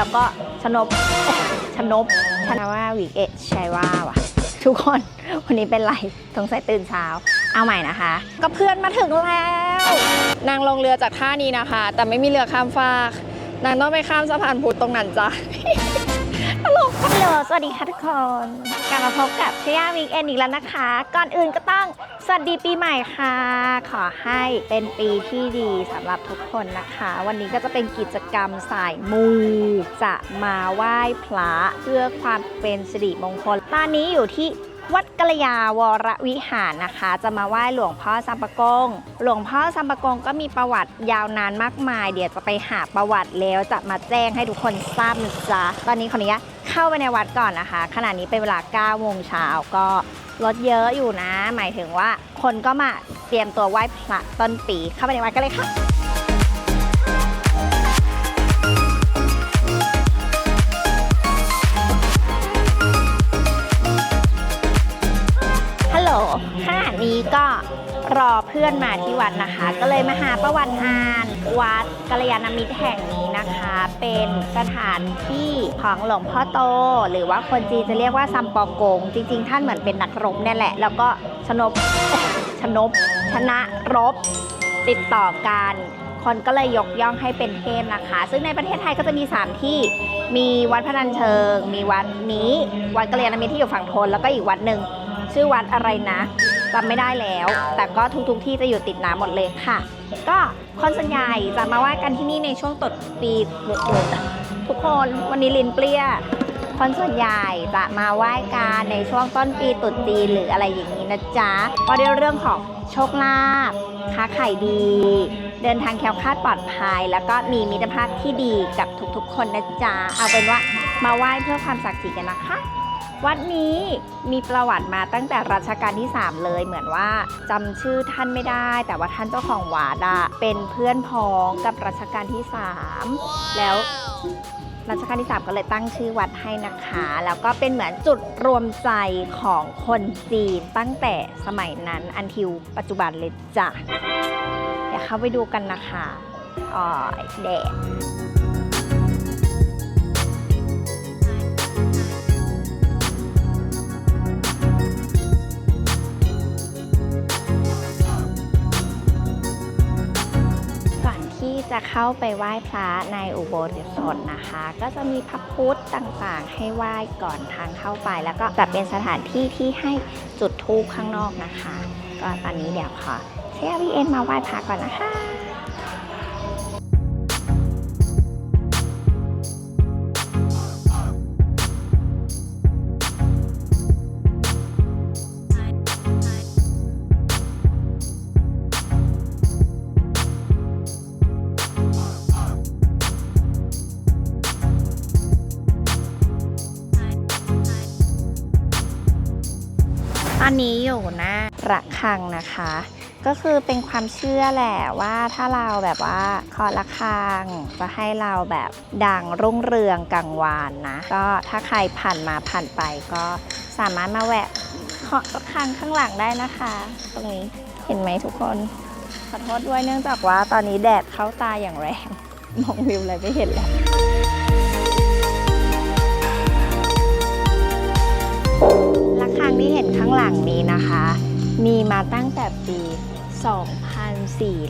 แล้วก็ชนบชนบชนะว่าวิกเอะชัยว่าว่ะ ทุกคนวันนี้เป็นไรสงสัยตื่นเช้า เอาใหม่นะคะ ก็เพื่อนมาถึงแล้ว นางลงเรือจากท่านี้นะคะ แต่ไม่มีเรือข้ามฟากนางต้องไปข้ามสะพานพุทธตรงนั้นจ้ะฮัลโหลฮัลโหลสวัสดีค่ะทุกคน กลับมาพบกับชยาวีคเอนอีกแล้วนะคะ ก่อนอื่นก็ต้องสวัสดีปีใหม่ค่ะ ขอให้เป็นปีที่ดีสำหรับทุกคนนะคะ วันนี้ก็จะเป็นกิจกรรมสายมูจะมาไหว้พระเพื่อความเป็นสิริมงคล ตอนนี้อยู่ที่วัดกัลยาวรวิหารนะคะ จะมาไหว้หลวงพ่อสัมปะกง หลวงพ่อสัมปะกงก็มีประวัติยาวนานมากมาย เดี๋ยวจะไปหาประวัติแล้วจะมาแจ้งให้ทุกคนทราบนะจ๊ะตอนนี้ขออนุญาต เข้าไปในวัดก่อนนะคะ ขณะนี้เป็นเวลา9โมงเช้าก็รถเยอะอยู่นะ หมายถึงว่าคนก็มาเตรียมตัวไหว้พระต้นปีเข้าไปในวัดกันเลยค่ะฮัลโหลขณะนี้ก็รอเพื่อนมาที่วัดนะคะ ก็เลยมาหาประวัติอ่าน วัดกัลยาณมิตรแห่งนี้นะคะ เป็นสถานที่ของหลวงพ่อโต หรือว่าคนจีนจะเรียกว่าซัมปอกง จริง ๆ ท่านเหมือนเป็นนักรบเนี่ยแหละ แล้วก็ชนบชนบชนะรบติดต่อกันคนก็เลยยกย่องให้เป็นเทพนะคะ ซึ่งในประเทศไทยก็จะมี 3 ที่ มีวัดพนัญเชิง มีวัดนี้ วัดกัลยาณมิตรที่อยู่ฝั่งทน แล้วก็อีกวัดหนึ่ง ชื่อวัดอะไรนะ จำไม่ได้แล้ว แต่ก็ทุกๆที่จะอยู่ติดน้ำหมดเลยค่ะ ก็คนส่วนใหญ่จะมาไหว้กันที่นี่ในช่วงตรุษปีทุกคนวันนี้ลินเปรี้ยคนส่วนใหญ่จะมาไหว้กันในช่วงต้นปีตรุษจีนหรืออะไรอย่างนี้นะจ๊ะเพราะในเรื่องของโชคลาภค้าขายดี เดินทางแคล้วคลาดปลอดภัย แล้วก็มีมิตรภาพที่ดีกับทุกๆ คนนะจ๊ะเอาเป็นว่ามาไหว้เพื่อความศักดิ์สิทธิ์กันนะคะ วัดนี้มีประวัติมาตั้งแต่รัชกาลที่ 3 เลยเหมือนว่าจำชื่อท่านไม่ได้ แต่ว่าท่านเจ้าของวัดอะเป็นเพื่อนพ้องกับรัชกาลที่ 3 แล้วรัชกาลที่ 3 ก็เลยตั้งชื่อวัดให้นะคะ แล้วก็เป็นเหมือนจุดรวมใจของคนจีนตั้งแต่สมัยนั้นอันทิวปัจจุบันเลยจ้ะ เดี๋ยวเข้าไปดูกันนะคะอ๋อแดด เข้าไปไหว้พระในอุโบสถนะคะ ก็จะมีพระพุทธต่างๆ ให้ไหว้ก่อนทางเข้าไป แล้วก็จะเป็นสถานที่ที่ให้จุดธูปข้างนอกนะคะ ก็ตอนนี้เดี๋ยวขอเชียร์วีเอ็นมาไหว้พระก่อนนะคะ ระฆังนะคะ ก็คือเป็นความเชื่อแหละว่าถ้าเราแบบว่าเคาะระฆังจะให้เราแบบดังรุ่งเรืองกังวานนะ ก็ถ้าใครผ่านมาผ่านไปก็สามารถมาแวะเคาะระฆังข้างหลังได้นะคะ ตรงนี้เห็นไหมทุกคนขอโทษด้วยเนื่องจากว่าตอนนี้แดดเข้าตาอย่างแรง มองวิวอะไรไม่เห็นแล้วระฆังที่เห็นข้างหลังนี้นะคะ มีมาตั้งแต่ปี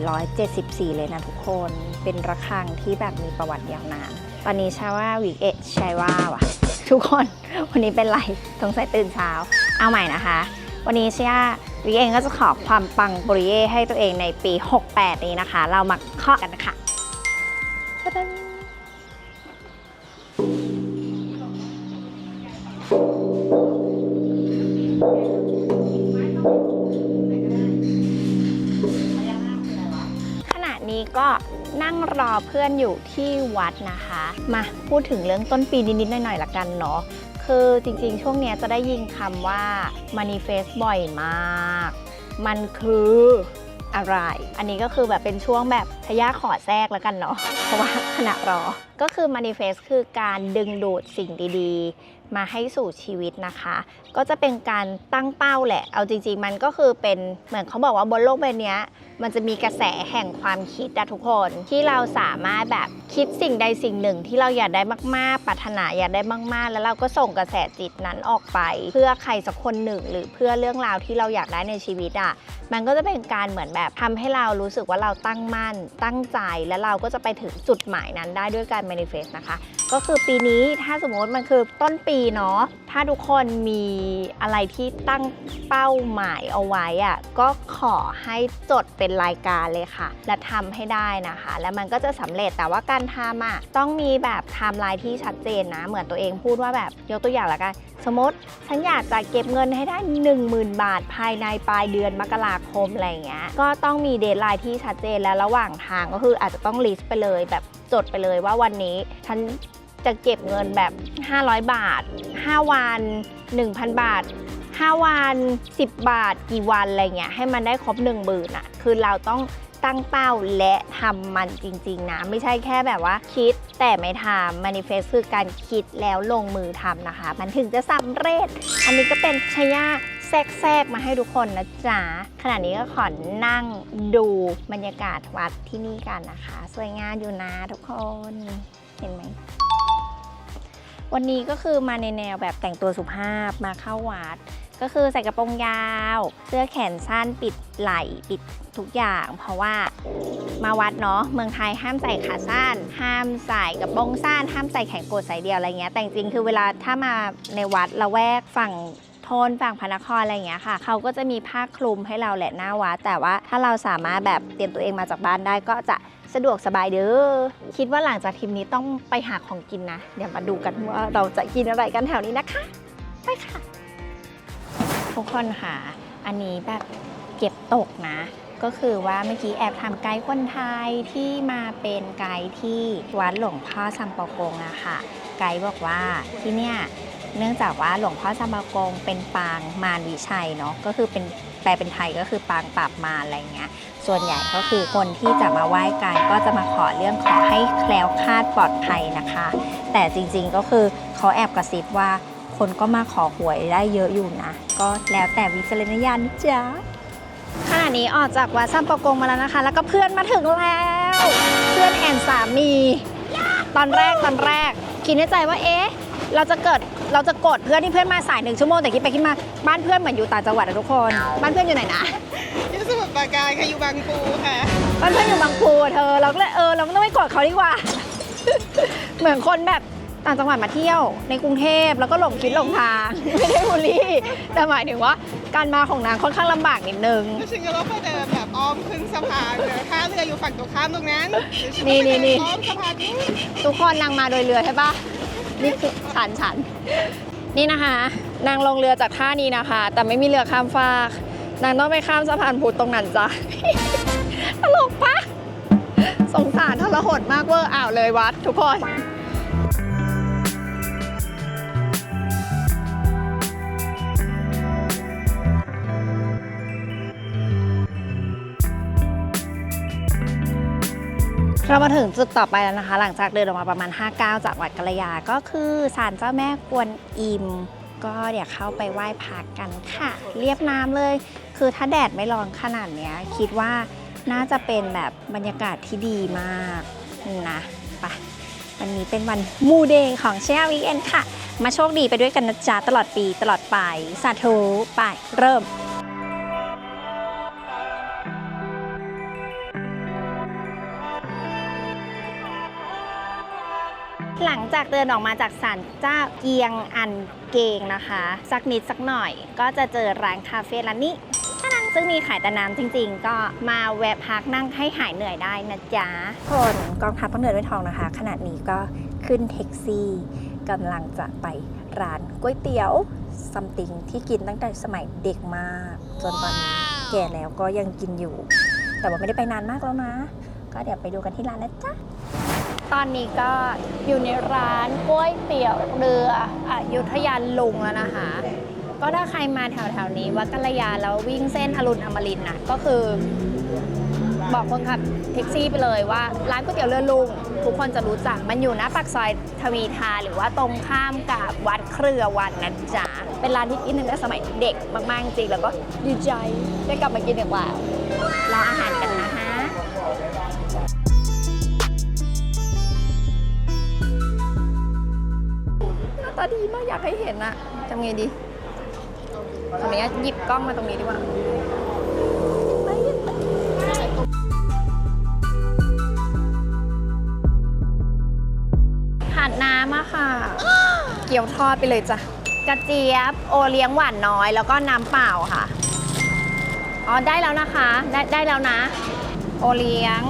2474 เลยนะทุกคน เป็นระฆังที่แบบมีประวัติยาวนาน ตอนนี้ชาว่าวิกเอะชัยว่าว่ะ ทุกคน วันนี้เป็นไรสงสัยตื่นเช้า เอาใหม่นะคะ วันนี้เชียวิกเองก็จะขอความปังปริเย่ให้ตัวเองในปี 68 นี้นะคะ เรามาเคาะกันนะคะ ก็นั่งรอเพื่อนอยู่ที่วัดนะคะ มาพูดถึงเรื่องต้นปีนิดๆหน่อยๆละกันเนาะคือจริงๆ ช่วงเนี้ยจะได้ยินคำว่า manifest บ่อยมาก มันคืออะไร อันนี้ก็คือแบบเป็นช่วงแบบทะยาขอแทรกแล้วกันเนาะ เพราะว่าขณะรอ ก็คือ manifest คือการดึงดูดสิ่งดีๆ มาให้สู่ชีวิตนะคะ ก็จะเป็นการตั้งเป้าแหละ เอาจริง ๆ มันก็คือเป็นเหมือนเขาบอกว่าบนโลกใบนี้มันจะมีกระแสแห่งความคิดอะทุกคน ที่เราสามารถแบบคิดสิ่งใดสิ่งหนึ่งที่เราอยากได้มากๆปรารถนาอยากได้มากๆ แล้วเราก็ส่งกระแสจิตนั้นออกไป เพื่อใครสักคนหนึ่ง หรือเพื่อเรื่องราวที่เราอยากได้ในชีวิตอะ มันก็จะเป็นการเหมือนแบบทำให้เรารู้สึกว่าเราตั้งมั่น ตั้งใจและเราก็จะไปถึงจุดหมายนั้นได้ด้วยการ manifest นะคะ ก็คือปีนี้ถ้าสมมติมันคือต้นปีเนาะถ้าทุกคนมีอะไรที่ตั้งเป้าหมายเอาไว้อะก็ขอให้จดเป็นรายการเลยค่ะ และทำให้ได้นะคะ แล้วมันก็จะสำเร็จแต่ว่าการทำอะต้องมีแบบไทม์ไลน์ที่ชัดเจนนะ เหมือนตัวเองพูดว่าแบบยกตัวอย่างละกันสมมติฉันอยากจะเก็บเงินให้ได้ 10,000 บาทภายในปลายเดือนมกราคมอะไรเงี้ยก็ต้องมีเดทไลน์ที่ชัดเจนและระหว่างทางก็คืออาจจะต้องลิสต์ไปเลยแบบจดไปเลยว่าวันนี้ฉันจะเก็บเงินแบบ 500 บาท 5 วัน 1,000 บาท 5 วัน 10 บาท กี่วันอะไรเงี้ยให้มันได้ครบ1 0,000อะคือเราต้องตั้งเป้าและทำมันจริง ๆ นะ ไม่ใช่แค่แบบว่าคิดแต่ไม่ทำ manifest คือการคิดแล้วลงมือทำนะคะ มันถึงจะสำเร็จ อันนี้ก็เป็นชยา แทรกๆมาให้ทุกคนนะจ๊ะขณะนี้ก็ขอนั่งดูบรรยากาศวัดที่นี่กันนะคะ สวยงามอยู่นะทุกคนเห็นไหมวันนี้ก็คือมาในแนวแบบแต่งตัวสุภาพมาเข้าวัด ก็คือใส่กระโปรงยาว เสื้อแขนสั้นปิดไหล่ปิดทุกอย่าง เพราะว่ามาวัดเนาะเมืองไทยห้ามใส่ขาสั้น ห้ามใส่กระโปรงสั้นห้ามใส่แขนกุดสายเดียวอะไรเงี้ยแต่จริงคือเวลาถ้ามาในวัดละแวกฝั่ง นฝั่งพระนครอะไรอย่างเงี้ยค่ะ เขาก็จะมีผ้าคลุมให้เราแหละหน้าวัด แต่ว่าถ้าเราสามารถแบบเตรียมตัวเองมาจากบ้านได้ก็จะสะดวกสบายเด้อ คิดว่าหลังจากทริปนี้ต้องไปหาของกินนะ เดี๋ยวมาดูกันว่าเราจะกินอะไรกันแถวนี้นะคะ ไปค่ะ ทุกคนค่ะ อันนี้แบบเก็บตกนะ ก็คือว่าเมื่อกี้แอบทำไกด์คนไทยที่มาเป็นไกด์ที่วัดหลวงพ่อซัมปอกงอะค่ะ ไกด์บอกว่าที่เนี่ย เนื่องจากว่าหลวงพ่อซัมปอกงเป็นปางมารวิชัยเนาะก็คือเป็นแปลเป็นไทยก็คือปางปราบมารอะไรเงี้ย ส่วนใหญ่ก็คือคนที่จะมาไหว้กันก็จะมาขอเรื่องขอให้แคล้วคลาดปลอดภัยนะคะ แต่จริงๆก็คือเขาแอบกระซิบว่าคนก็มาขอหวยได้เยอะอยู่นะ ก็แล้วแต่วิจารณญาณนะจ๊ะขณะนี้ออกจากวัดซัมปอกงมาแล้วนะคะ แล้วก็เพื่อนมาถึงแล้ว เพื่อนแอนสามี ตอนแรกตอนแรกคิดในใจว่าเอ๊ะ เราจะเกิดเราจะกดเพื่อนที่เพื่อนมาสายหนึ่งชั่วโมงแต่คิดไปคิดมาบ้านเพื่อนเหมือนอยู่ต่างจังหวัดอะทุกคน บ้านเพื่อนอยู่ไหนนะอยู่สมุทรปราการค่ะอยู่บางปูค่ะบ้านเพื่อนอยู่บางปูอะเธอเราก็เลยเออเราไม่ต้องไปกดเขาดีกว่า เหมือนคนแบบต่างจังหวัดมาเที่ยวในกรุงเทพแล้วก็หลงคิดหลงทาง ไม่ได้บูลลี่แต่หมายถึงว่าการมาของนางค่อนข้างลำบากนิดนึงแล้วฉันก็ต้องไปเดินแบบอ้อมขึ้นสะพานเลยท่าเรืออยู่ฝั่งตรงข้ามตรงนั้นเดี๋ยวฉันี่ต้องไปนี่เดิอ้อมสะพานนู้นทุกคนนางมาโดยเรือใช่ปะ นี่คือฉันฉันนี่นะคะ นางลงเรือจากท่านี้นะคะ แต่ไม่มีเรือข้ามฟากนางต้องไปข้ามสะพานพุทธตรงนั้นจ้ะตลกปะสงสารทรหดมากเวอร์อ่าวเลยวัดทุกคน เรามาถึงจุดต่อไปแล้วนะคะ หลังจากเดินออกมาประมาณ5ก้าจากวัดกัลยา ก็คือศาลเจ้าแม่กวนอิม ก็เดี๋ยวเข้าไปไหว้พระกันค่ะ เรียบน้ำเลย คือถ้าแดดไม่ร้อนขนาดเนี้ย คิดว่าน่าจะเป็นแบบบรรยากาศที่ดีมากนะไปวันนี้เป็นวันมูเดย์ของเชียร์วีเอนค่ะ มาโชคดีไปด้วยกันนะจ๊ะตลอดปีตลอดไป สาธุไปเริ่ม จากเดินออกมาจากศาลเจ้าเกียงอันเกงนะคะ สักนิดสักหน่อย ก็จะเจอร้านคาเฟ่ร้านนี้ซึ่งมีขายแต่น้ำจริงๆ ก็มาแวะพักนั่งให้หายเหนื่อยได้นะจ๊ะคนกองทัพต้องเดินด้วยทองนะคะ ขณะนี้ก็ขึ้นแท็กซี่กำลังจะไปร้านก๋วยเตี๋ยวซัมติงที่กินตั้งแต่สมัยเด็กมาก จนตอนนี้แก่แล้วก็ยังกินอยู่ แต่ว่าไม่ได้ไปนานมากแล้วนะ ก็เดี๋ยวไปดูกันที่ร้านนะจ๊ะ ตอนนี้ก็อยู่ในร้านก๋วยเตี๋ยวเรืออยุธยาลุงแล้วนะคะ ก็ถ้าใครมาแถวๆนี้วัดกัลยาแล้ววิ่งเส้นอรุณอมรินนะก็คือ บอกคนขับแท็กซี่ไปเลยว่า ร้านก๋วยเตี๋ยวเรือลุง ทุกคนจะรู้จักมันอยู่หน้าปากซอยทวีทาหรือว่าตรงข้ามกับวัดเครือวันนะจ๊ะเป็นร้านที่กินตั้งแต่สมัยเด็กมากๆจริงแล้วก็ดีใจได้กลับมากินอีกแล้วรออาหารกัน ตาดีมากอยากให้เห็นอะทำไงดีทำไงหยิบกล้องมาตรงนี้ดีกว่าผัดน้ำอะค่ะ เกี๊ยวทอดไปเลยจ้ะ กระเจี๊ยบ โอเลี้ยงหวานน้อย แล้วก็น้ำเปล่าค่ะ อ๋อ ได้แล้วนะคะ ได้ได้แล้วนะ โอเลี้ยง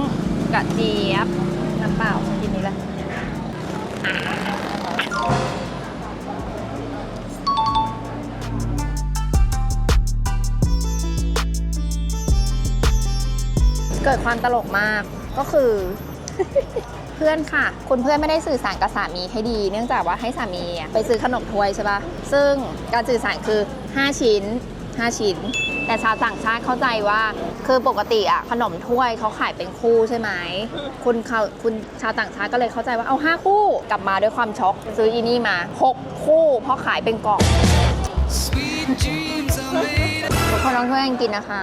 กระเจี๊ยบ เกิดความตลกมากก็คือ เพื่อนค่ะ คุณเพื่อนไม่ได้สื่อสารกับสามีให้ดี เนื่องจากว่าให้สามีอะไปซื้อขนมถ้วยใช่ปะซึ่งการสื่อสารคือ 5 ชิ้น 5 ชิ้น แต่ชาวต่างชาติเข้าใจว่าคือปกติอะขนมถ้วยเขาขายเป็นคู่ใช่ไหมคุณเขาคุณชาวต่างชาติก็เลยเข้าใจว่าเอา 5 คู่กลับมาด้วยความช็อกซื้ออีนี่มา 6 คู่ เพราะขายเป็นกล่องทุกคนลองช่วยกันกินนะคะ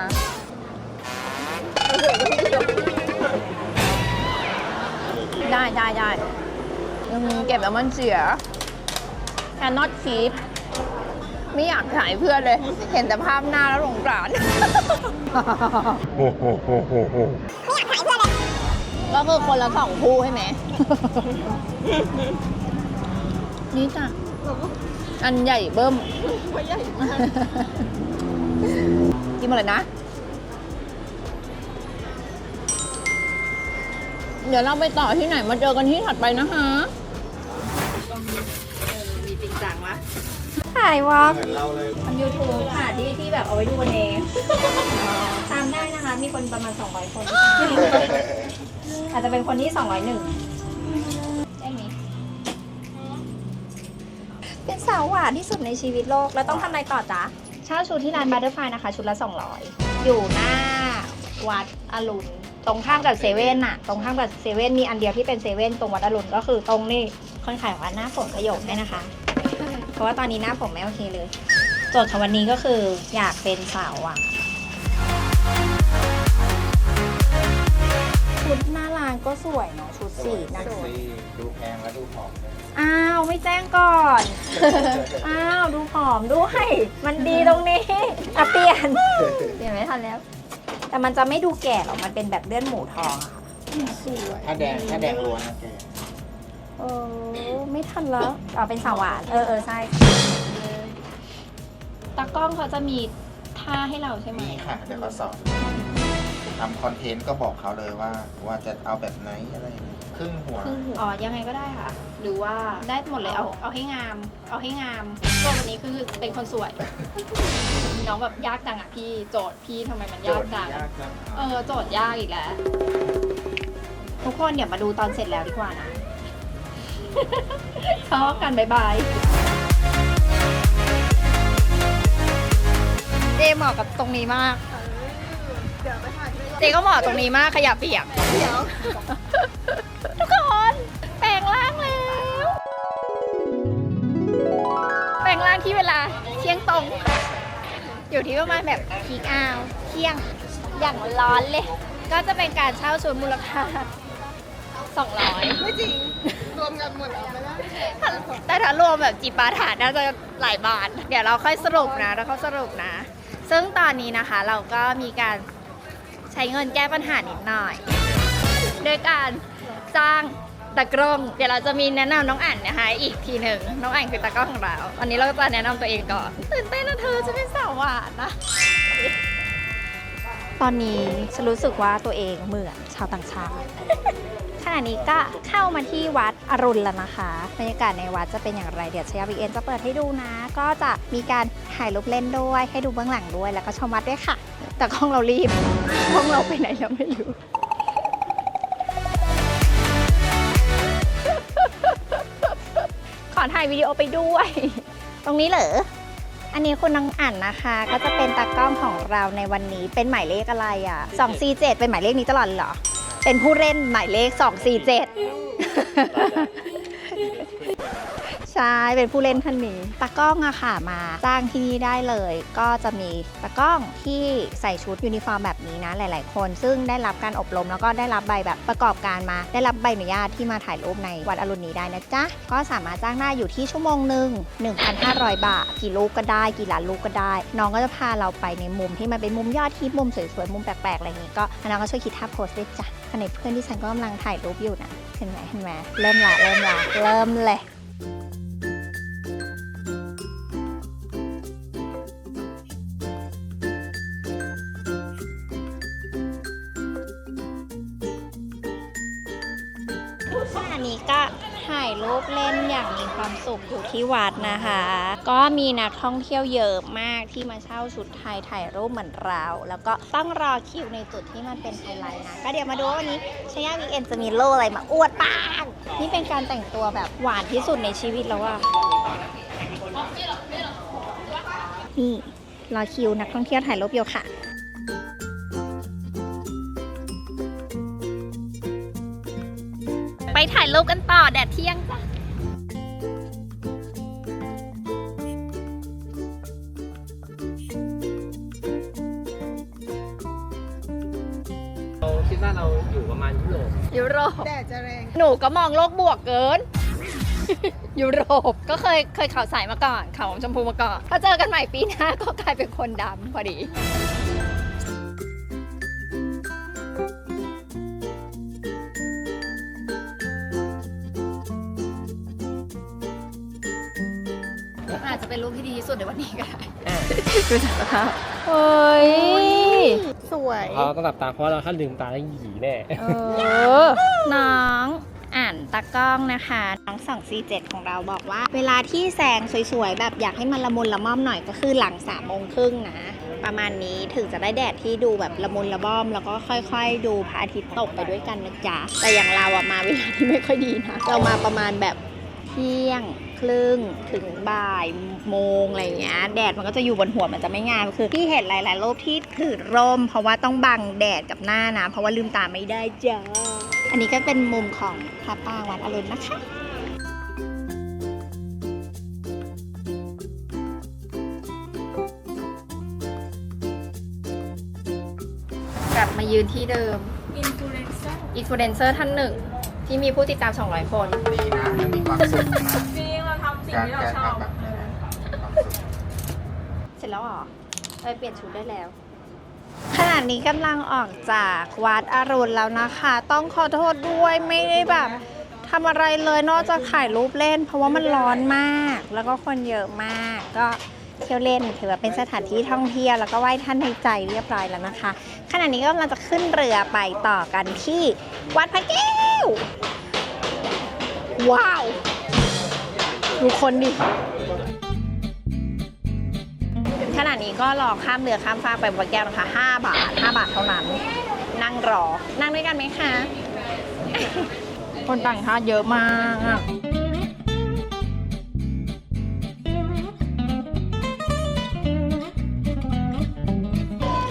ได้ได้ได้อืมเก็บแล้วมันเสีย cannot keep ไม่อยากถ่ายเพื่อนเลย เห็นแต่ภาพหน้าแล้วหลงกลานก็คือคนละสองคู่ใช่ไหม นี่จ้ะ อันใหญ่เบิ้มว่าใหญ่มากกินหมดเลยนะ เดี๋ยวเราไปต่อที่ไหนมาเจอกันที่ถัดไปนะคะมีจริงจังวะถ่ายวอล์กทำยูทูบค่ะที่ที่แบบเอาไว้ดูกันเองตามได้นะคะ มีคนประมาณ 200 คน อาจจะเป็นคนที่ 201 ได้ไหมเป็นสาวหวานที่สุดในชีวิตโลก แล้วต้องทำอะไรต่อจ๊ะเช่าชุดที่ร้านบัตเตอร์ไฟนะคะ ชุดละ 200 อยู่หน้าวัดอรุณ ตรงข้ามกับเซเว่นน่ะ ตรงข้ามกับเซเว่นมีอันเดียวที่เป็นเซเว่นตรงวัดอรุณก็คือตรงนี่คนขายบอกว่าหน้าฝนประโยคให้นะคะ เพราะว่าตอนนี้หน้าผมไม่โอเคเลยโจทย์ของวันนี้ก็คืออยากเป็นสาวหวานชุดหน้าร้านก็สวยเนาะชุดสีนะเซ็กซี่ดูแพงและดูผอมด้วยอ้าวไม่แจ้งก่อน อ้าวดูผอมด้วย มันดีตรงนี้อะเปลี่ยน เปลี่ยนไม่ทันแล้ว แต่มันจะไม่ดูแก่หรอก มันเป็นแบบเลือดหมูทองอะค่ะสวยถ้าแดงถ้าแดงล้วนนะแกเออไม่ทันแล้วอ๋อเป็นสาวหวาน เออเออใช่ ตากล้องเขาจะมีท่าให้เราใช่ไหม นี่ค่ะเดี๋ยวเขาสอนทำคอนเทนต์ก็บอกเขาเลยว่าว่าจะเอาแบบไหนอะไรอย่างเงี้ย ครึ่งหัวอ๋อยังไงก็ได้ค่ะ หรือว่าได้หมดเลยเอาเอาให้งาม เอาให้งามตัววันนี้คือเป็นคนสวย น้องแบบยากจังอะพี่โจทย์พี่ทำไมมันยากจัง ยากจังเออโจทย์ยากอีกแล้ว ทุกคนเดี๋ยวมาดูตอนเสร็จแล้วดีกว่านะ ชอบกันบายบายเจเหมาะกับตรงนี้มาก เดี๋ยวไปถ่ายด้วยเจก็เหมาะตรงนี้มากขยะเปียก เดี๋ยว งตรงอยู่ที่ประมาณแบบพีกอาวเที่ยงอย่างร้อนเลย ก็จะเป็นการเช่าชุดมูลค่า200 ไม่จริง รวมกันหมดแล้วไม่ได้แต่ถ้ารวมแบบจีปาถาน่าจะหลายบาท เดี๋ยวเราค่อยสรุปนะเราค่อยสรุปนะ ซึ่งตอนนี้นะคะเราก็มีการใช้เงินแก้ปัญหานิดหน่อยด้วยการจ้าง ตากล้อง เดี๋ยวเราจะมีแนะนำน้องอ่านนะคะอีกทีหนึ่งน้องอ่านคือตากล้องของเราวันนี้เราก็จะแนะนำตัวเองก่อนตื่นเต้นนะเธอจะเป็นสาวหวานนะตอนนี้ฉันรู้สึกว่าตัวเองเหมือนชาวต่างชาติขณะนี้ก็เข้ามาที่วัดอรุณแล้วนะคะบรรยากาศในวัดจะเป็นอย่างไรเดี๋ยวชยาวีเอ็นจะเปิดให้ดูนะ ก็จะมีการถ่ายรูปเล่นด้วยให้ดูเบื้องหลังด้วยแล้วก็ชมวัดด้วยค่ะ แต่กล้องเรารีบกล้องเราไปไหนแล้วไม่รู้ ถ่ายวิดีโอไปด้วย ตรงนี้เหรอ อันนี้คุณน้องอ่านนะคะ ก็จะเป็นตากล้องของเราในวันนี้เป็นหมายเลขอะไรอะ 247 เป็นหมายเลขนี้ตลอดเลยเหรอ เป็นผู้เล่นหมายเลข 247 ใช่เป็นผู้เล่นท่านนี้ตากล้องอะค่ะมาจ้างที่นี่ได้เลย ก็จะมีตากล้องที่ใส่ชุดยูนิฟอร์มแบบนี้นะหลาย ๆ คน ซึ่งได้รับการอบรมแล้วก็ได้รับใบแบบประกอบการมา ได้รับใบอนุญาตที่มาถ่ายรูปในวัดอรุณนี้ได้นะจ๊ะก็สามารถจ้างได้อยู่ที่ชั่วโมงหนึ่ง1,500 บาท กี่รูปก็ได้กี่ล้านรูปก็ได้ น้องก็จะพาเราไปในมุมที่มันเป็นมุมยอดที่มุมสวยๆมุมแปลกๆอะไรอย่างนี้ก็น้องก็ช่วยคิดท่าโพสด้วยจ้ะขณะเพื่อนที่ฉันก็กำลังถ่ายรูปอยู่นะเห็นไหมเห็นไหมเริ่มละเริ่มละเริ่มเลย ที่วัดนะคะ ก็มีนักท่องเที่ยวเยอะมากที่มาเช่าชุดไทยถ่ายรูปเหมือนเรา แล้วก็ต้องรอคิวในจุดที่มันเป็นไฮไลท์นะ ก็เดี๋ยวมาดูว่าวันนี้ชายาวีเอ็นจะมีโล่อะไรมาอวดบ้างนี่เป็นการแต่งตัวแบบหวานที่สุดในชีวิตแล้วอะนี่รอคิวนักท่องเที่ยวถ่ายรูปอยู่ค่ะไปถ่ายรูปกันต่อแดดเที่ยงจ้ะ ดว่าเราอยู่ประมาณยุโรปยุโรป แดดจะแรง หนูก็มองโลกบวกเกิน ยุโรปก็เคยเคยข่าวใสมาก่อนข่าวชมพูมาก่อนพอเจอกันใหม่ปีหน้าก็กลายเป็นคนดำพอดี อาจจะเป็นรูปที่ดีที่สุดในวันนี้ก็ได้ ดูจากสภาพเฮ้ยส วยเราต้องหลับตาเพราะเราถ้าลืมตาแล้วหยีแน่เออน้องอ่านตากล้องนะคะน้องสองซีเจ็ดของเราบอกว่า เวลาที่แสงสวยๆ แบบอยากให้มันละมุนละม่อมหน่อยก็คือหลังสามโมงครึ่งนะ ประมาณนี้ถึงจะได้แดดที่ดูแบบละมุนละม่อม แล้วก็ค่อยๆ ดูพระอาทิตย์ตกไปด้วยกันนะจ๊ะแต่อย่างเราอะมาเวลาที่ไม่ค่อยดีนะ เรามาประมาณแบบเที่ยง ครึ่งถึงบ่ายโมงอะไรอย่างเงี้ยแดดมันก็จะอยู่บนหัวมันจะไม่งามคือที่เห็นหลายๆรูปที่ถือร่ม เพราะว่าต้องบังแดดกับหน้านะเพราะว่าลืมตาไม่ได้จ้าอันนี้ก็เป็นมุมของพระปรางวัดอรุณนะคะกลับมายืนที่เดิม อินฟลูเอนเซอร์อินฟลูเอนเซอร์ท่านหนึ่ง ที่มีผู้ติดตาม 200 คน ดีนะยังมีความสุข การที่เราการชอบทำแบบนี้นะความสุขเสร็จแล้วเหรอไปเปลี่ยนชุดได้แล้ว ขณะนี้กำลังออกจากวัดอรุณแล้วนะคะ ต้องขอโทษด้วยไม่ได้แบบทำอะไรเลยนอกจากถ่ายรูปเล่น เพราะว่ามันร้อนมาก แล้วก็คนเยอะมาก ก็เที่ยวเล่นถือว่าเป็นสถานที่ท่องเที่ยวแล้วก็ไหว้ท่านในใจเรียบร้อยแล้วนะคะ ขณะนี้ก็กำลังจะขึ้นเรือไปต่อกันที่วัดพระแก้ว ว้าว ดูคนดิ ขณะนี้ก็รอข้ามเรือข้ามฟากไปวัดแก้วนะคะ 5 บาท 5 บาทเท่านั้น นั่งรอ นั่งด้วยกันไหมคะ คนต่างชาติเยอะมากอะ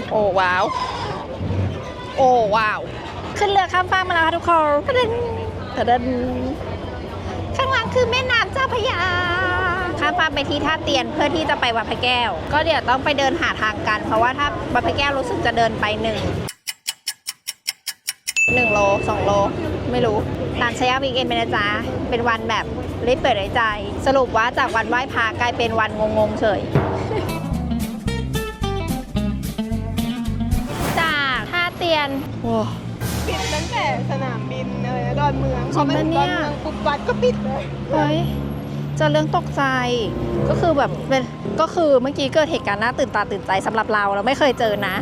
โอ้ว้าว โอ้ว้าว ขึ้นเรือข้ามฟากมาแล้วค่ะทุกคนตะดึนตะดึนข้างหลัง คือแม่น้ำเจ้าพระยาข้ามฟากไปที่ท่าเตียนเพื่อที่จะไปวัดพระแก้ว ก็เดี๋ยวต้องไปเดินหาทางกัน เพราะว่าถ้าวัดพระแก้วรู้สึกจะเดินไปหนึ่งหนึ่งโลสองโล ไม่รู้ตามชยาวีเกนไปนะจ๊ะเป็นวันแบบรีบเปิดในใจ สรุปว่าจากวันไหว้พระกลายเป็นวันงงๆเฉยจากท่าเตียนโอ้ ปิดตั้งแต่สนามบินเลยดอนเมืองจริงปะเนี่ยพอมาถึงดอนเมืองปุ๊บวัดก็ปิดเลยเฮ้ยเจอเรื่องตกใจก็คือแบบเป็นก็คือเมื่อกี้เกิดเหตุการณ์น่าตื่นตาตื่นใจสำหรับเราเราไม่เคยเจอนะ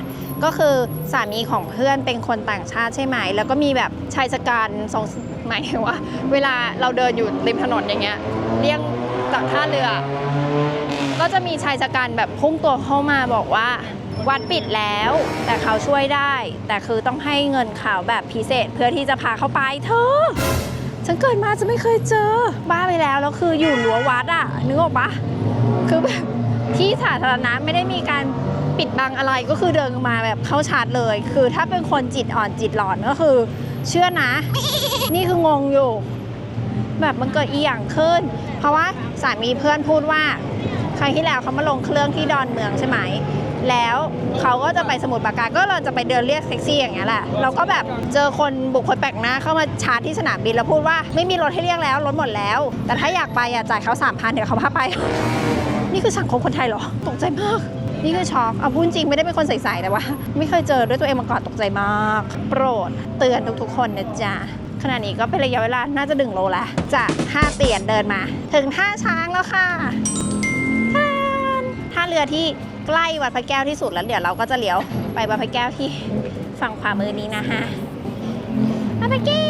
ก็คือสามีของเพื่อนเป็นคนต่างชาติใช่ไหม แล้วก็มีแบบชายชะกันสองหมายถึงว่า เวลาเราเดินอยู่ริมถนนอย่างเงี้ยเลี่ยงจากท่าเรือ ก็จะมีชายชะกันแบบพุ่งตัวเข้ามาบอกว่า วัดปิดแล้ว แต่เขาช่วยได้ แต่คือต้องให้เงินเขาแบบพิเศษเพื่อที่จะพาเขาไปเธอฉันเกิดมาจะไม่เคยเจอ บ้าไปแล้วแล้วคืออยู่รั้ววัดอะนึกออกปะคือแบบที่สาธารณะไม่ได้มีการปิดบังอะไรก็คือเดินมาแบบเข้าชาร์จเลย คือถ้าเป็นคนจิตอ่อนจิตหลอนก็คือ เชื่อนะ นี่คืองงอยู่ แบบมันเกิดอีหยังขึ้น เพราะว่าสามีเพื่อนพูดว่า ครั้งที่แล้วเขามาลงเครื่องที่ดอนเมืองใช่ไหม แล้วเขาก็จะไปสมุทรปราการก็เราจะไปเดินเรียกแท็กซี่อย่างเงี้ยแหละเราก็แบบเจอคนบุคคลแปลกหน้าเข้ามาชาร์จที่สนามบินแล้วพูดว่าไม่มีรถให้เรียกแล้วรถหมดแล้ว แต่ถ้าอยากไปอะจ่ายเขาสามพันเดี๋ยวเขาพาไป นี่คือสังคมคนไทยเหรอตกใจมากนี่คือช็อกเอาพูดจริงไม่ได้เป็นคนใส่ๆแต่ว่า ไม่เคยเจอด้วยตัวเองมาก่อนตกใจมาก โปรดเตือนทุกๆคนนะจ๊ะขณะนี้ก็เป็นระยะเวลาน่าจะดึงโลแล้วจากท่าเตียนเดินมา ถึงท่าช้างแล้วค่ะท่าเรือที่ ใกล้วัดพระแก้วที่สุดแล้วเดี๋ยวเราก็จะเลี้ยวไปวัดพระแก้วที่ฝั่งขวามือนี้นะฮะวัดพระแก้ว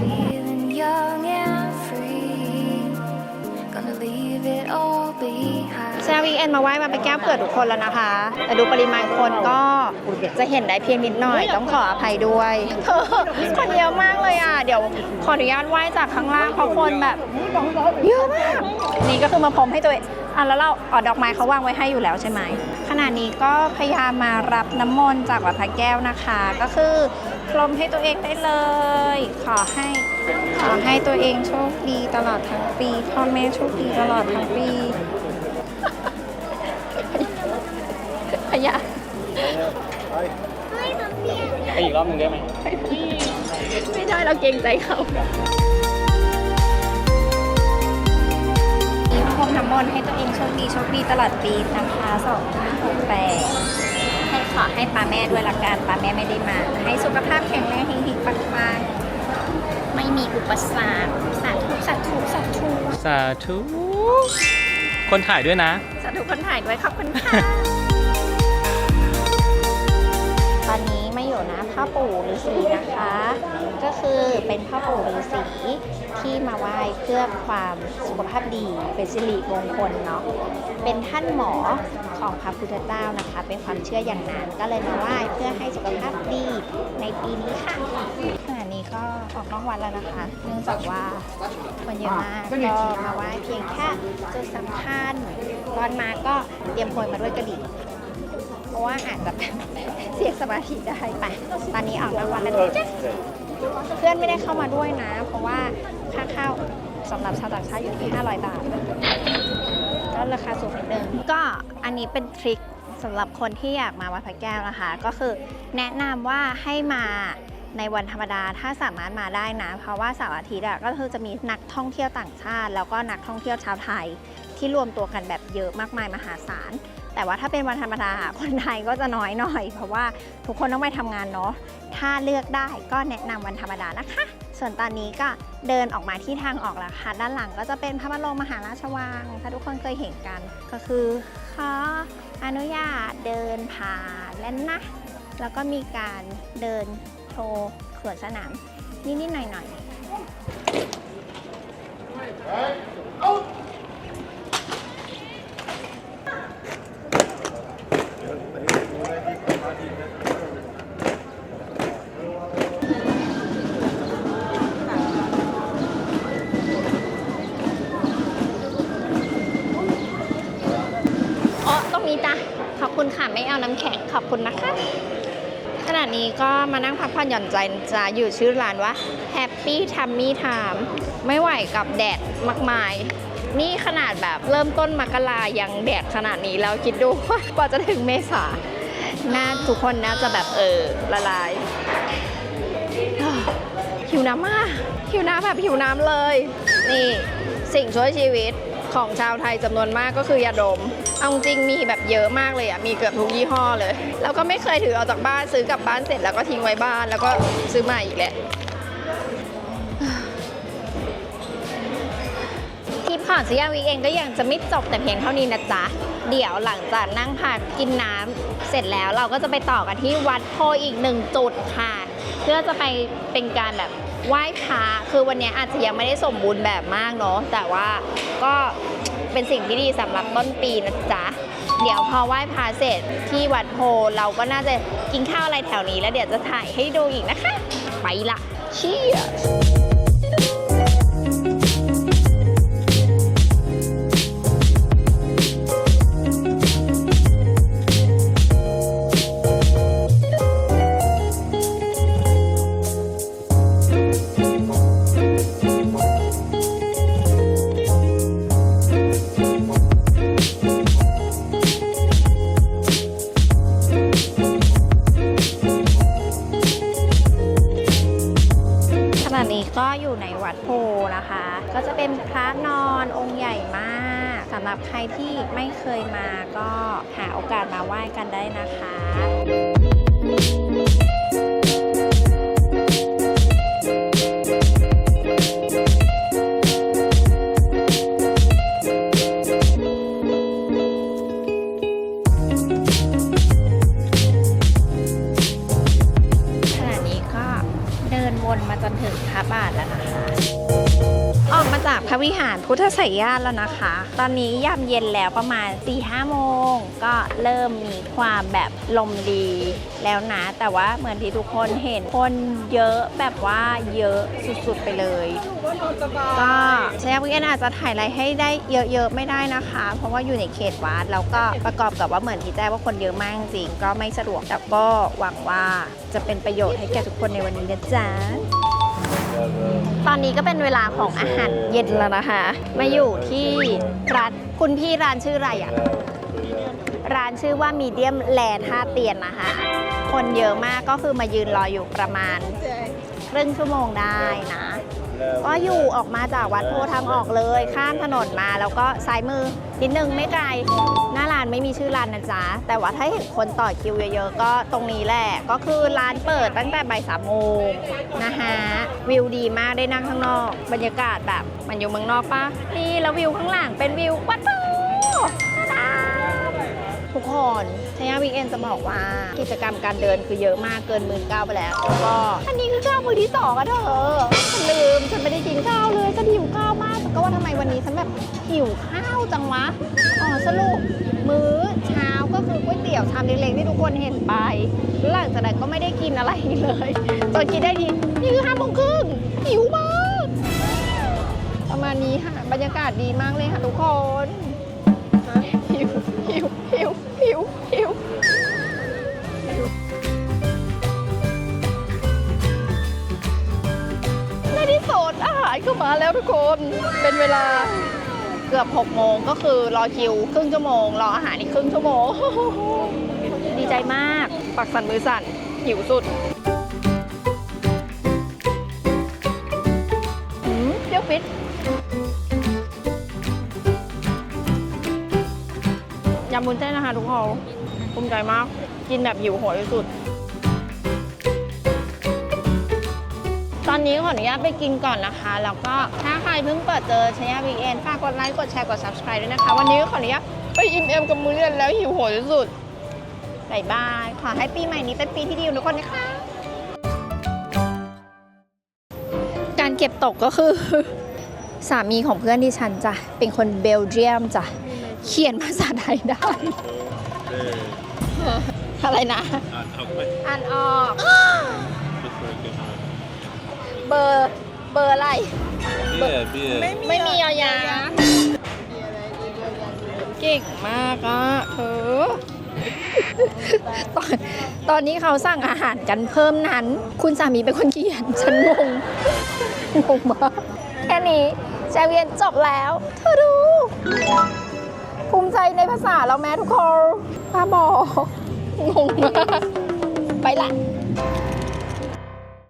Feeling young and free. Gonna leave it all behind. เช้าวีคเอนมาไหว้มาไปแก้วเผื่อทุกคนแล้วนะคะ แต่ดูปริมาณคนก็จะเห็นได้เพียงนิดหน่อย ต้องขออภัยด้วยเธอคนเยอะมากเลยอะ เดี๋ยวขออนุญาตไหว้จากข้างล่างเพราะคนแบบเยอะมาก นี่ก็คือมาพรมให้ตัวเอง อะแล้วเราเออดอกไม้เขาวางไว้ให้อยู่แล้วใช่ไหมขณะนี้ก็พยายามมารับน้ำมนต์จากวัดพระแก้วนะคะ ก็คือพรมให้ตัวเองได้เลย ขอให้ขอให้ตัวเองโชคดีตลอดทั้งปีพ่อแม่โชคดีตลอดทั้งปีพยาไปอีกรอบหนึ่งได้ไหมไม่ได้เราเกรงใจเขา พรมน้ำมนต์ให้ตัวเองโชคดีโชคดีตลอดปีนะคะสองหกแปดให้ขอให้ป้าแม่ด้วยละกันป้าแม่ไม่ได้มา ให้สุขภาพแข็งแรงเฮงๆปังๆไม่มีอุปสรรคสาธุสาธุสาธุสาธุคนถ่ายด้วยนะ สาธุคนถ่ายด้วยขอบคุณค่ะ พ่อปู่ฤาษีนะคะ ก็คือเป็นพ่อปู่ฤาษีที่มาไหว้เพื่อความสุขภาพดีเป็นสิริมงคลเนาะเป็นท่านหมอของพระพุทธเจ้านะคะ เป็นความเชื่ออย่างนั้นก็เลยมาไหว้เพื่อให้สุขภาพดีในปีนี้ค่ะขณะนี้ก็ออกนอกวัดแล้วนะคะ เนื่องจากว่าคนเยอะมากก็มาไหว้เพียงแค่จุดสำคัญตอนมาก็เตรียมโพยมาด้วยกระดิ่ง ราะว่าอาจจะเสียสมาธิได้ไปตอนนี้ออกรางวัลแล้วจ๊ะเพื่อนไม่ได้เข้ามาด้วยนะ เพราะว่าค่าเข้าสำหรับชาวต่างชาติอยู่ที่ 500 บาทก็ราคาสูงนิดนึงก็อันนี้เป็นทริคสำหรับคนที่อยากมาวัดพระแก้วนะคะ ก็คือแนะนำว่าให้มาในวันธรรมดาถ้าสามารถมาได้นะ เพราะว่าเสาร์อาทิตย์อะก็คือจะมีนักท่องเที่ยวต่างชาติ แล้วก็นักท่องเที่ยวชาวไทย ที่รวมตัวกันแบบเยอะมากมายมหาศาล แต่ว่าถ้าเป็นวันธรรมดาคนไทยก็จะน้อยหน่อย เพราะว่าทุกคนต้องไปทำงานเนาะถ้าเลือกได้ก็แนะนำวันธรรมดานะคะ ส่วนตอนนี้ก็เดินออกมาที่ทางออกแล้วค่ะ ด้านหลังก็จะเป็นพระบรมมหาราชวัง ถ้าทุกคนเคยเห็นกันก็คือขออนุญาตเดินผ่านแล้วนะ แล้วก็มีการเดินโชว์สวนสนามนิดๆหน่อยๆ นี้จ้ะขอบคุณค่ะไม่เอาน้ำแข็งขอบคุณนะคะขณะนี้ก็มานั่งพักผ่อนหย่อนใจจะอยู่ชื่อร้านว่า Happy Tummy Time ไม่ไหวกับแดดมากมาย นี่ขนาดแบบเริ่มต้นมกรายังแดดขนาดนี้แล้วคิดดูกว่าจะถึงเมษาหน้าทุกคนน่าจะแบบเออละลายหิวน้ำมากหิวน้ำแบบหิวน้ำเลย นี่สิ่งช่วยชีวิตของชาวไทยจำนวนมากก็คือยาดม เอาจริงมีแบบเยอะมากเลยอะมีเกือบทุกยี่ห้อเลย แล้วก็ไม่เคยถือออกจากบ้านซื้อกลับบ้านเสร็จแล้วก็ทิ้งไว้บ้านแล้วก็ซื้อใหม่อีกแหละทริปของซียาวีเองก็ยังจะไม่จบแต่เพียงเท่านี้นะจ๊ะ เดี๋ยวหลังจากนั่งพักกินน้ำเสร็จแล้วเราก็จะไปต่อกันที่วัดโพอีกหนึ่งจุดค่ะ เพื่อจะไปเป็นการแบบไหว้พระคือวันนี้อาจจะยังไม่ได้สมบูรณ์แบบมากเนาะแต่ว่าก็ เป็นสิ่งที่ดีสำหรับต้นปีนะจ๊ะ เดี๋ยวพอไหว้พระเสร็จที่วัดโพเราก็น่าจะกินข้าวอะไรแถวนี้แล้วเดี๋ยวจะถ่ายให้ดูอีกนะคะ ไปละเชียร์ มาก็หาโอกาสมาไหว้กันได้นะคะ พุทธไสยญาณแล้วนะคะ ตอนนี้ยามเย็นแล้วประมาณ4ี่ห้าโมง ก็เริ่มมีความแบบลมดีแล้วนะ แต่ว่าเหมือนที่ทุกคนเห็นคนเยอะแบบว่าเยอะสุดๆไปเลย ก็ใช้วิเอนอาจจะถ่ายอะไรให้ได้เยอะๆไม่ได้นะคะ เพราะว่าอยู่ในเขตวัดแล้วก็ประกอบกับว่าเหมือนที่แจ้งว่าคนเยอะมากจริงก็ไม่สะดวกแต่ก็หวังว่าจะเป็นประโยชน์ให้แก่ทุกคนในวันนี้นะจ๊ะ ตอนนี้ก็เป็นเวลาของอาหารเย็นแล้วนะคะ มาอยู่ที่ร้านคุณพี่ร้านชื่ออะไรอะ ร้านชื่อว่ามีเดียมแลท่าเตียนนะคะ คนเยอะมากก็คือมายืนรออยู่ประมาณ ครึ่งชั่วโมงได้นะ ก็อยู่ออกมาจากวัดโพธิ์ทางออกเลย ข้ามถนนมาแล้วก็ซ้ายมือนิดนึงไม่ไกล หน้าร้านไม่มีชื่อร้านนะจ๊ะ แต่ว่าถ้าเห็นคนต่อคิวเยอะๆ ก็ตรงนี้แหละ ก็คือร้านเปิดตั้งแต่บ่ายสามโมงนะคะวิวดีมากได้นั่งข้างนอก บรรยากาศแบบมันอยู่เมืองนอกปะนี่แล้ววิวข้างหลังเป็นวิววัดโพตาๆ ทุกคนชยาวีเอนจะบอกว่ากิจกรรมการเดินคือเยอะมากเกินหมื่นเก้าไปแล้วแล้วก็อันนี้คือข้าวมือที่สองอะเธอฉันลืมฉันไม่ได้กินข้าวเลยฉันหิวข้าวมากแต่ก็ว่าทำไมวันนี้ฉันแบบหิวข้าวจังวะอ๋อสรุปมื้อเช้าก็คือก๋วยเตี๋ยวชามเล็กๆที่ทุกคนเห็นไปแล้วหลังจากนั้นก็ไม่ได้กินอะไรเลยตอนกินได้ทีนี่คือห้าโมงครึ่งหิวมากประมาณนี้ค่ะบรรยากาศดีมากเลยค่ะทุกคน หิวหิวหิวหิวหิวในที่สุดอาหารก็มาแล้วทุกคน เป็นเวลาเกือบ6โมงก็คือรอคิวครึ่งชั่วโมง รออาหารอีกครึ่งชั่วโมง ดีใจมาก ปักสั่นมือสั่นหิวสุด ยำบุญเส้นนะคะทุกคนภูมิใจมาก กินแบบหิวโหยสุด ตอนนี้ขออนุญาตไปกินก่อนนะคะ แล้วก็ถ้าใครเพิ่งเปิดเจอชยาวีเอ็นฝากกดไลค์กดแชร์กด subscribe ด้วยนะคะ วันนี้ขออนุญาตไปอิ่มเอมกับมื้อเย็นแล้วหิวโหยสุดบายบาย ขอให้ปีใหม่นี้เป็นปีที่ดีทุกคนนะคะ การเก็บตกก็คือ สามีของเพื่อนดิฉันจ้ะ เป็นคนเบลเยียมจ้ะ เขียนภาษาไทยได้ อะไรนะ อ่านออกเบอร์เบอร์อะไรไม่มียอยาเก่งมากอะเธอตอนตอนนี้เขาสั่งอาหารกันเพิ่มนั้น คุณสามีเป็นคนเขียน ฉันงงงงมากแค่นี้แจเวียนจบแล้ว เธอดู ภูมิใจในภาษาเราแม้ทุกคนป้าบอกงงมากไปละ